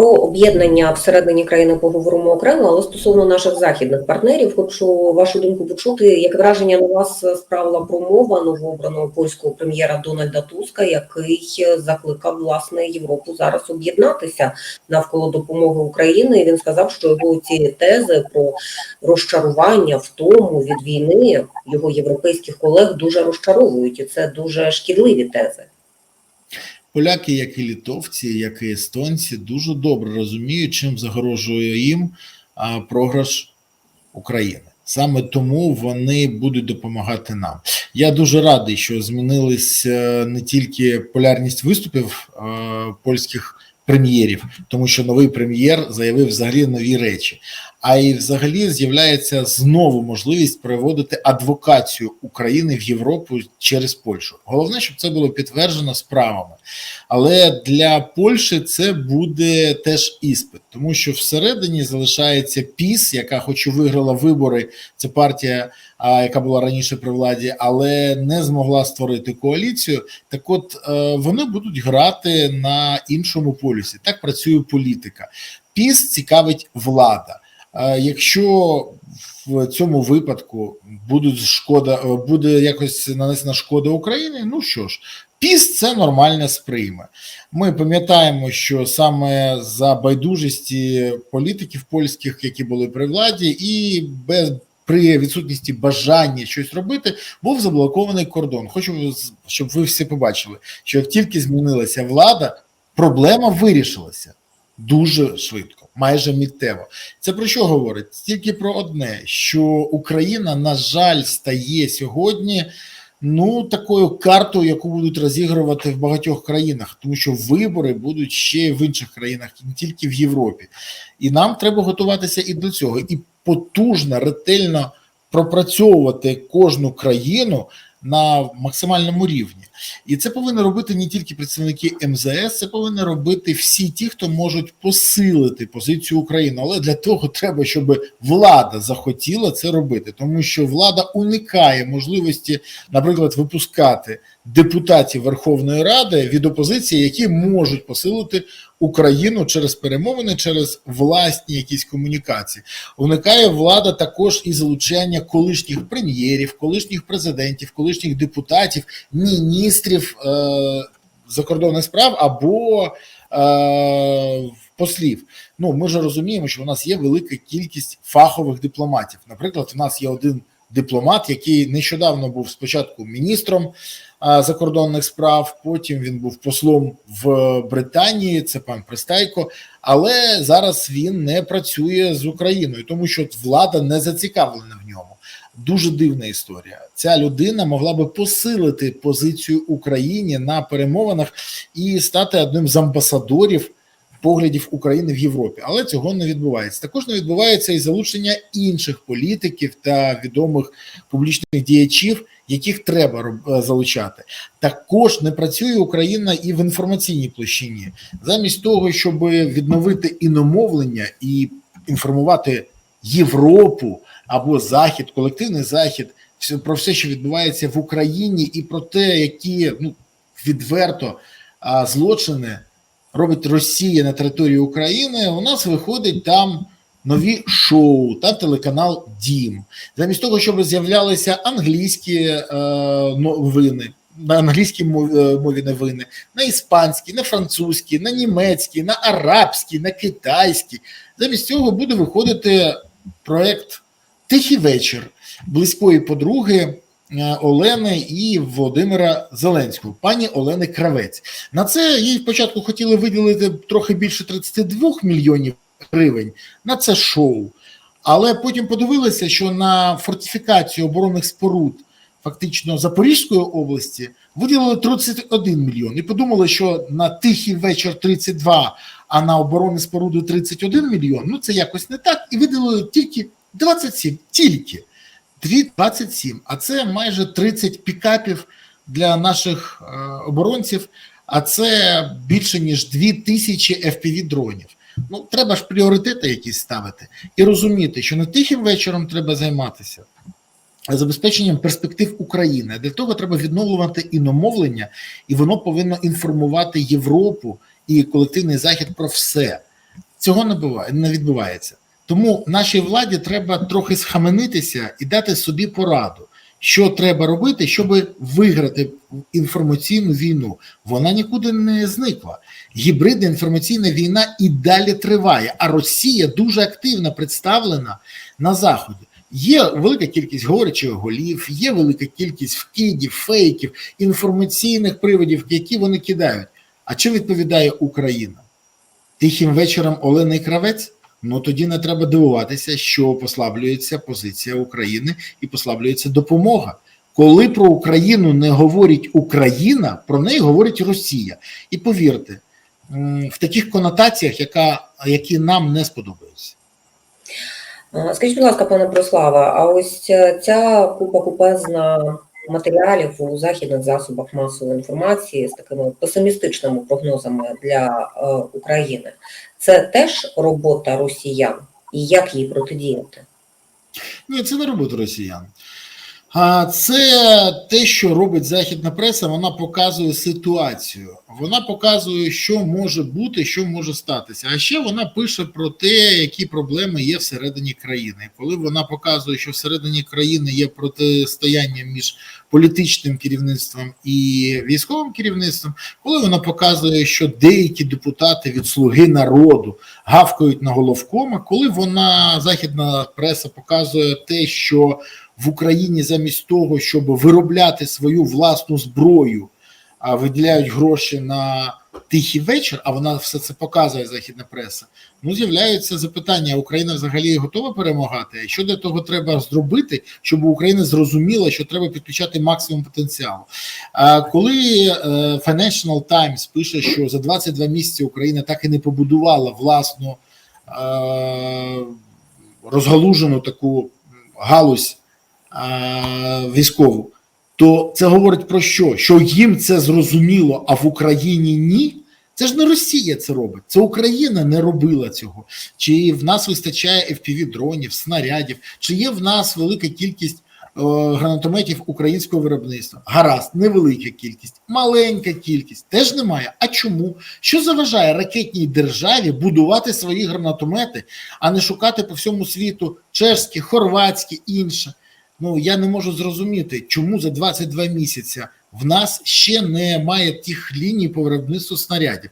Про об'єднання всередині країни поговоримо окремо, але стосовно наших західних партнерів, хочу вашу думку почути, як враження на вас справила промова новообраного польського прем'єра Дональда Туска, який закликав власне Європу зараз об'єднатися навколо допомоги України. І він сказав, що його ці тези про розчарування, втому від війни його європейських колег дуже розчаровують, і це дуже шкідливі тези. Поляки, як і літовці, як і естонці, дуже добре розуміють, чим загрожує їм програш України. Саме тому вони будуть допомагати нам. Я дуже радий, що змінились е, не тільки полярність виступів польських прем'єрів, тому що новий прем'єр заявив взагалі нові речі. А й взагалі з'являється знову можливість проводити адвокацію України в Європу через Польщу. Головне, щоб це було підтверджено справами. Але для Польщі це буде теж іспит, тому що всередині залишається ПІС, яка, хоч і виграла вибори, це партія, яка була раніше при владі, але не змогла створити коаліцію. Так, от е, вони будуть грати на іншому полюсі. Так працює політика. ПІС цікавить влада. Якщо в цьому випадку будуть шкода, буде якось нанесена шкода Україні, ну що ж, піс це нормально сприйме. Ми пам'ятаємо, що саме за байдужості політиків польських, які були при владі, і без при відсутності бажання щось робити, був заблокований кордон. Хочу щоб ви всі побачили, що як тільки змінилася влада, проблема вирішилася дуже швидко, майже миттєво. Це про що говорить? Тільки про одне: що Україна, на жаль, стає сьогодні. Ну, такою картою, яку будуть розігрувати в багатьох країнах, тому що вибори будуть ще в інших країнах, не тільки в Європі. І нам треба готуватися і до цього, і потужно, ретельно пропрацьовувати кожну країну на максимальному рівні. І це повинні робити не тільки представники МЗС, це повинні робити всі ті, хто можуть посилити позицію України. Але для того треба, щоб влада захотіла це робити, тому що влада уникає можливості, наприклад, випускати депутатів Верховної Ради від опозиції, які можуть посилити Україну через перемовини, через власні якісь комунікації. Уникає влада також і залучання колишніх прем'єрів, колишніх президентів, колишніх депутатів, міністрів е, закордонних справ або е, послів. Ну ми ж розуміємо, що у нас є велика кількість фахових дипломатів. Наприклад, у нас є один дипломат, який нещодавно був спочатку міністром а, закордонних справ. Потім він був послом в Британії. Це пан Пристайко. Але зараз він не працює з Україною, тому що влада не зацікавлена в ньому. Дуже дивна історія. Ця людина могла би посилити позицію Україні на перемовинах і стати одним з амбасадорів поглядів України в Європі, але цього не відбувається. Також не відбувається і залучення інших політиків та відомих публічних діячів, яких треба роб- залучати. Також не працює Україна і в інформаційній площині, замість того, щоб відновити іномовлення і інформувати Європу або Захід, колективний захід про все, що відбувається в Україні, і про те, які ну відверто злочини робить Росія на території України, у нас виходить там нові шоу та телеканал Дім. Замість того, щоб з'являлися англійські е, новини, на англійській е, мові новини, на іспанській, на французькій, на німецькій, на арабській, на китайській. Замість цього буде виходити проект Тихий вечір близької подруги. е, Олени і Володимира Зеленського, пані Олени Кравець. На це їй спочатку хотіли виділити трохи більше 32 мільйонів гривень на це шоу. Але потім подивилися, що на фортифікацію оборонних споруд фактично Запорізької області виділили 31 мільйон. І подумали, що на тихий вечір 32, а на оборонні споруди 31 мільйон. Ну це якось не так. І виділили тільки 27, тільки. Дві 27, а це майже 30 пікапів для наших е, оборонців, а це більше ніж 2000 FPV дронів. Ну, треба ж пріоритети якісь ставити і розуміти, що не тихим вечором треба займатися, забезпеченням перспектив України. Для того треба відновлювати іномовлення, і воно повинно інформувати Європу і колективний захід про все. цього не буває, не відбувається. Тому нашій владі треба трохи схаменитися і дати собі пораду, що треба робити, щоб виграти інформаційну війну. Вона нікуди не зникла. Гібридна інформаційна війна і далі триває. А Росія дуже активно представлена на заході. Є велика кількість говорячих голів, є велика кількість вкидів, фейків, інформаційних приводів, які вони кидають. А чи відповідає Україна? Тихим вечором Олена Кравець? Ну тоді не треба дивуватися, що послаблюється позиція України і послаблюється допомога. Коли про Україну не говорить Україна, про неї говорить Росія. І повірте, в таких конотаціях, яка, які нам не сподобаються. Скажіть, будь ласка, пане Прослава, а ось е, ця купа купезна матеріалів у західних засобах масової інформації з такими песимістичними прогнозами для е, України, це теж робота росіян, і як їй протидіяти? Ні, це не робота росіян. Це те, що робить західна преса. Вона показує ситуацію. Вона показує, що може бути, що може статися. А ще вона пише про те, які проблеми є всередині країни. Коли вона показує, що всередині країни є протистояння між політичним керівництвом і військовим керівництвом, коли вона показує, що деякі депутати від слуги народу гавкають на головкома, коли вона західна преса показує те, що в Україні замість того, щоб виробляти свою власну зброю, а виділяють гроші на тихий вечір, а вона все це показує західна преса. Ну з'являються запитання: Україна взагалі готова перемагати? Що для того треба зробити, щоб Україна зрозуміла, що треба підключати максимум потенціалу? А коли е, Financial Times пише, що за 22 місяці Україна так і не побудувала власну е, розгалужену таку галузь військову, то це говорить про що? Що їм це зрозуміло, а в Україні ні. Це ж не Росія це робить, це Україна не робила цього. Чи в нас вистачає fpv дронів, снарядів, чи є в нас велика кількість е, гранатометів українського виробництва? Гаразд, невелика кількість, маленька кількість теж немає. А чому? Що заважає ракетній державі будувати свої гранатомети, а не шукати по всьому світу чешські, хорватські, інше? Ну я не можу зрозуміти, чому за 22 місяці в нас ще немає тих ліній по виробництву снарядів.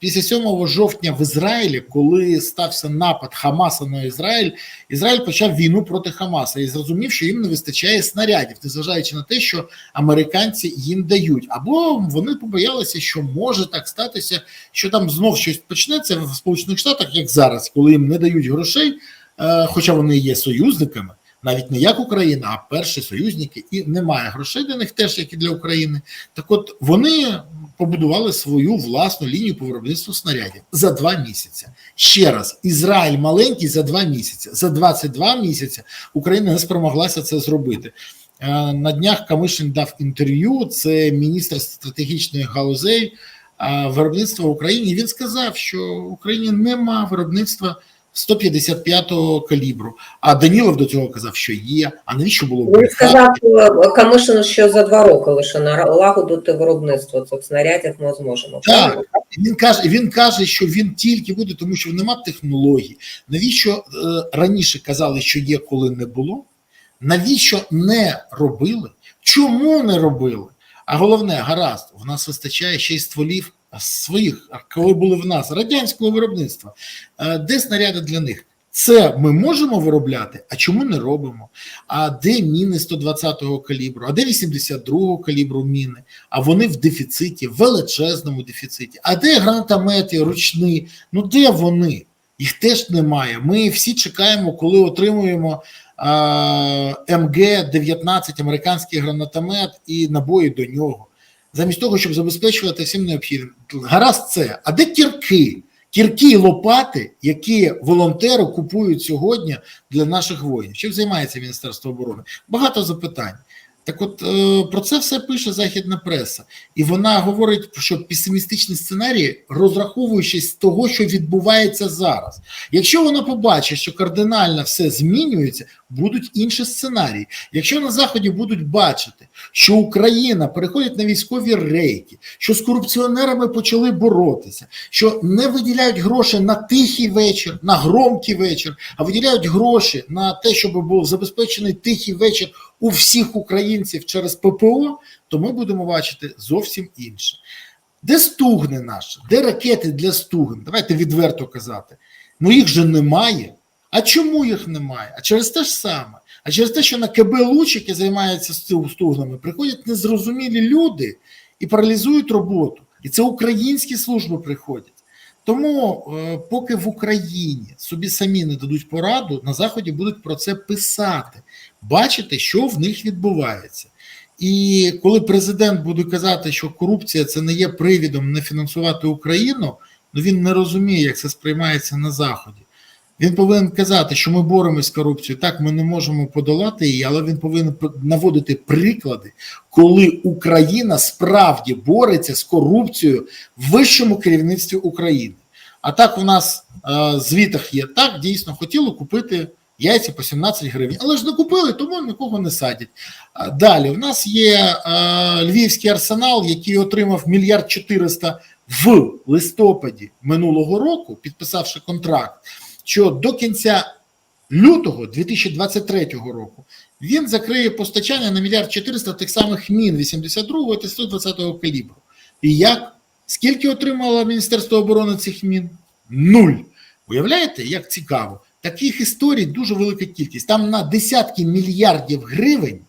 Після 7 жовтня в Ізраїлі, коли стався напад Хамаса на Ізраїль, Ізраїль почав війну проти Хамаса і зрозумів, що їм не вистачає снарядів, незважаючи на те, що американці їм дають. Або вони побоялися, що може так статися, що там знов щось почнеться в Сполучених Штатах, як зараз, коли їм не дають грошей, е, хоча вони є союзниками навіть не як Україна, а перші союзники, і немає грошей для них теж, як і для України. Так, от вони побудували свою власну лінію по виробництву снарядів за два місяці. Ще раз, Ізраїль маленький за два місяці. За 22 місяці Україна не спромоглася це зробити. Е, На днях Камишин дав інтерв'ю. Це міністр стратегічної галузей е, виробництва в Україні. Він сказав, що в Україні нема виробництва. 155-го калібру. А Данілов до цього казав, що є. А навіщо було Він сказав е, Камишин, що за два роки лише налагодити виробництво цих снарядів ми зможемо. Так. Він каже, він каже, що він тільки буде, тому що нема технологій. Навіщо е, раніше казали, що є, коли не було? Навіщо не робили? Чому не робили? А головне, гаразд, в нас вистачає ще й стволів своїх, коли були в нас радянського виробництва. Е, Де снаряди для них? Це ми можемо виробляти, а чому не робимо? А де міни 120-го калібру, а де 82-го калібру міни? А вони в дефіциті, величезному дефіциті. А де гранатомети ручні? Ну де вони? Їх теж немає. Ми всі чекаємо, коли отримуємо МГ-19, американський гранатомет і набої до нього. Замість того, щоб забезпечувати всім необхідним. Гаразд це. А де кірки? Кірки і лопати, які волонтери купують сьогодні для наших воїнів. Чим займається Міністерство оборони? Багато запитань. Так от е, про це все пише західна преса, і вона говорить, що песимістичні сценарії, розраховуючись з того, що відбувається зараз. Якщо вона побачить, що кардинально все змінюється, будуть інші сценарії. Якщо на заході будуть бачити, що Україна переходить на військові рейки, що з корупціонерами почали боротися, що не виділяють гроші на тихий вечір, на громкий вечір, а виділяють гроші на те, щоб був забезпечений тихий вечір у всіх українців через ППО, то ми будемо бачити зовсім інше. Де стугни наші? Де ракети для стугн? Давайте відверто казати. Ну їх же немає. А чому їх немає? А через те ж саме. А через те, що на КБ Луч, яке займається стугнами, приходять незрозумілі люди і паралізують роботу. І це українські служби приходять. Тому, е, поки в Україні собі самі не дадуть пораду, на Заході будуть про це писати, бачити, що в них відбувається. І коли президент буде казати, що корупція це не є привідом не фінансувати Україну, ну він не розуміє, як це сприймається на Заході. Він повинен казати, що ми боремось з корупцією. Так, ми не можемо подолати її, але він повинен наводити приклади, коли Україна справді бореться з корупцією в вищому керівництві України. А так у нас е, в звітах є так, дійсно хотіли купити яйця по 17 гривень, але ж не купили, тому нікого не садять. Далі в нас є е, Львівський арсенал, який отримав мільярд 400 в листопаді минулого року, підписавши контракт що до кінця лютого 2023 року він закриє постачання на мільярд 400 тих самих мін 82-го та 120-го калібру. І як? Скільки отримало Міністерство оборони цих мін? Нуль. Уявляєте, як цікаво? Таких історій дуже велика кількість. Там на десятки мільярдів гривень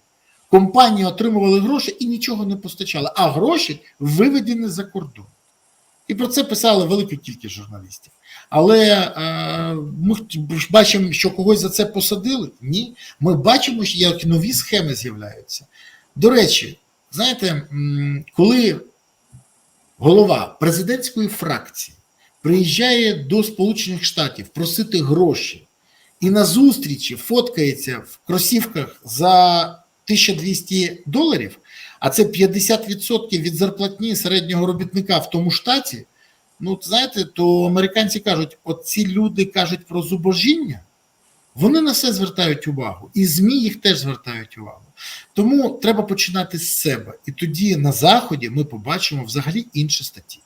компанії отримували гроші і нічого не постачали, а гроші виведені за кордон. І про це писали велика кількість журналістів. Але е, ми бачимо, що когось за це посадили? Ні. Ми бачимо, як нові схеми з'являються. До речі, знаєте, коли голова президентської фракції приїжджає до Сполучених Штатів просити гроші і на зустрічі фоткається в кросівках за 1200 доларів, а це 50% від зарплатні середнього робітника в тому штаті. Ну, знаєте, то американці кажуть: от ці люди кажуть про зубожіння, вони на все звертають увагу, і ЗМІ їх теж звертають увагу. Тому треба починати з себе. І тоді на Заході ми побачимо взагалі інші статті.